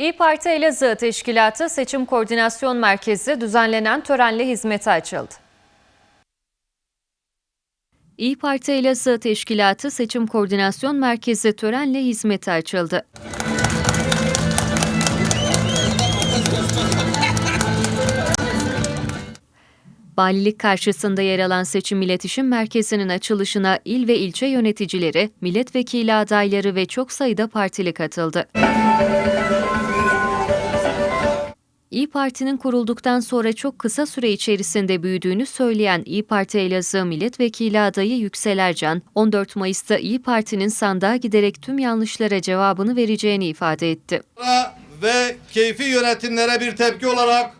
İyi Parti Elazığ Teşkilatı Seçim Koordinasyon Merkezi düzenlenen törenle hizmete açıldı. İyi Parti Elazığ Teşkilatı Seçim Koordinasyon Merkezi törenle hizmete açıldı. Valilik karşısında yer alan Seçim İletişim Merkezi'nin açılışına il ve ilçe yöneticileri, milletvekili adayları ve çok sayıda partili katıldı. İyi Parti'nin kurulduktan sonra çok kısa süre içerisinde büyüdüğünü söyleyen İyi Parti Elazığ Milletvekili adayı Yüksel Ercan, 14 Mayıs'ta İyi Parti'nin sandığa giderek tüm yanlışlara cevabını vereceğini ifade etti. ve keyfi yönetimlere bir tepki olarak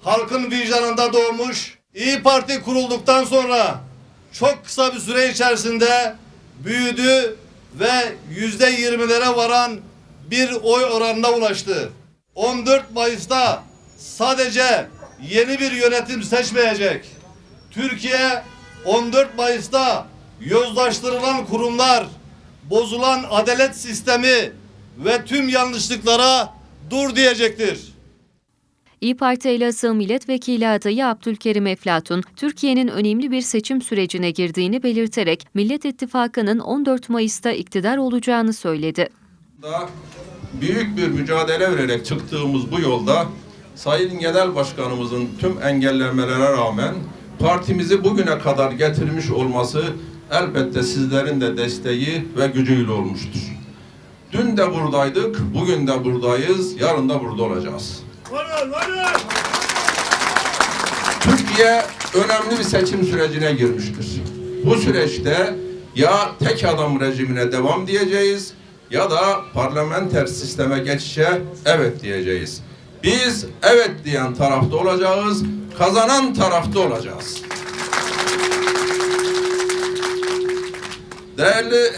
halkın vicdanında doğmuş İyi Parti kurulduktan sonra çok kısa bir süre içerisinde büyüdü ve yüzde yirmilere varan bir oy oranına ulaştı. 14 Mayıs'ta sadece yeni bir yönetim seçmeyecek. Türkiye 14 Mayıs'ta yozlaştırılan kurumlar, bozulan adalet sistemi ve tüm yanlışlıklara dur diyecektir. İyi Parti Elazığ Milletvekili adayı Abdülkerim Eflatun, Türkiye'nin önemli bir seçim sürecine girdiğini belirterek Millet İttifakı'nın 14 Mayıs'ta iktidar olacağını söyledi. da büyük bir mücadele vererek çıktığımız bu yolda Sayın Genel Başkanımızın tüm engellemelere rağmen partimizi bugüne kadar getirmiş olması elbette sizlerin de desteği ve gücüyle olmuştur. Dün de buradaydık, bugün de buradayız, yarın da burada olacağız. Türkiye önemli bir seçim sürecine girmiştir. Bu süreçte ya tek adam rejimine devam diyeceğiz ya da parlamenter sisteme geçişe evet diyeceğiz. Biz evet diyen tarafta olacağız, kazanan tarafta olacağız. Değerli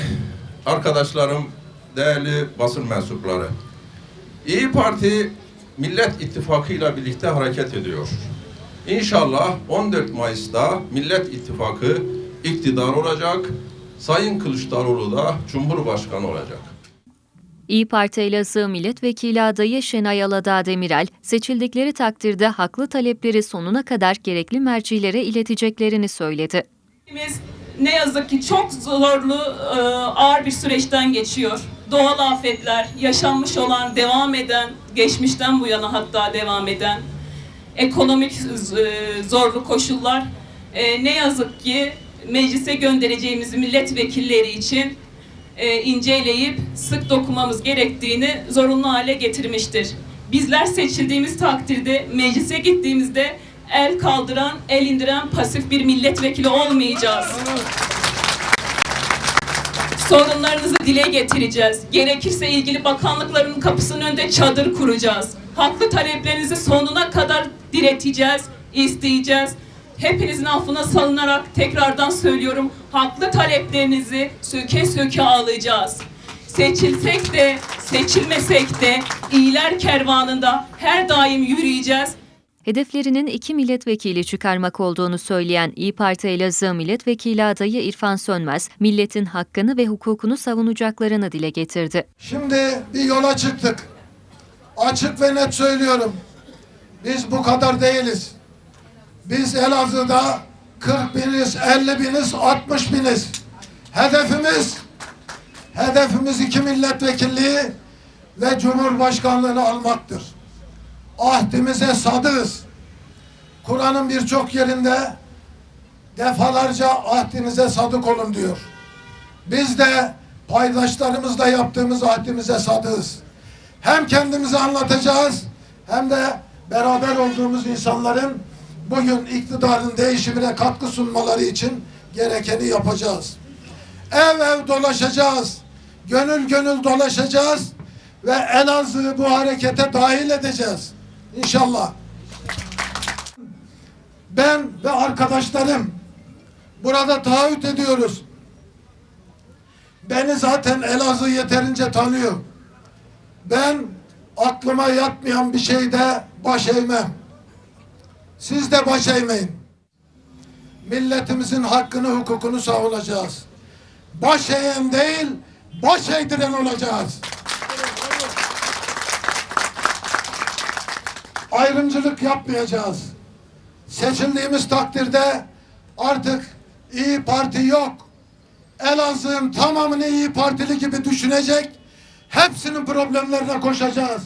arkadaşlarım, değerli basın mensupları. İyi Parti Millet İttifakı ile birlikte hareket ediyor. İnşallah 14 Mayıs'ta Millet İttifakı iktidar olacak. Sayın Kılıçdaroğlu da Cumhurbaşkanı olacak. İyi Parti Elazığ Milletvekili adayı Şenay Aladağ Demirel, seçildikleri takdirde haklı talepleri sonuna kadar gerekli mercilere ileteceklerini söyledi. Ne yazık ki çok zorlu, e, ağır bir süreçten geçiyor. Doğal afetler, yaşanmış olan, devam eden, geçmişten bu yana hatta devam eden ekonomik e, zorlu koşullar e, ne yazık ki meclise göndereceğimiz milletvekilleri için e, inceleyip sık dokunmamız gerektiğini zorunlu hale getirmiştir. Bizler seçildiğimiz takdirde meclise gittiğimizde el kaldıran, el indiren pasif bir milletvekili olmayacağız. Sorunlarınızı dile getireceğiz. Gerekirse ilgili bakanlıkların kapısının önünde çadır kuracağız. Haklı taleplerinizi sonuna kadar direteceğiz, isteyeceğiz. Hepinizin affına salınarak tekrardan söylüyorum. Haklı taleplerinizi söke söke ağlayacağız. Seçilsek de, seçilmesek de iyiler kervanında her daim yürüyeceğiz. Hedeflerinin iki milletvekili çıkarmak olduğunu söyleyen İyi Parti Elazığ Milletvekili adayı İrfan Sönmez, milletin hakkını ve hukukunu savunacaklarını dile getirdi. Şimdi bir yola çıktık. Açık ve net söylüyorum. Biz bu kadar değiliz. Biz Elazığ'da 40 biniz, 50 biniz, 60 biniz. Hedefimiz hedefimiz iki milletvekilliği ve cumhurbaşkanlığını almaktır. Ahdimize sadığız. Kur'an'ın birçok yerinde defalarca ahdinize sadık olun diyor. Biz de paydaşlarımızla yaptığımız ahdimize sadığız. Hem kendimizi anlatacağız hem de beraber olduğumuz insanların bugün iktidarın değişimine katkı sunmaları için gerekeni yapacağız. Ev ev dolaşacağız. Gönül gönül dolaşacağız ve Elazığ'ı bu harekete dahil edeceğiz. İnşallah. Ben ve arkadaşlarım burada taahhüt ediyoruz. Beni zaten Elazığ yeterince tanıyor. Ben aklıma yatmayan bir şeyde baş eğmem. Siz de baş eğmeyin. Milletimizin hakkını, hukukunu savunacağız. Baş eğen değil, baş eğdiren olacağız. ayrımcılık yapmayacağız. Seçildiğimiz takdirde artık İyi Parti yok. Elazığ'ın tamamını İyi Partili gibi düşünecek. Hepsinin problemlerine koşacağız.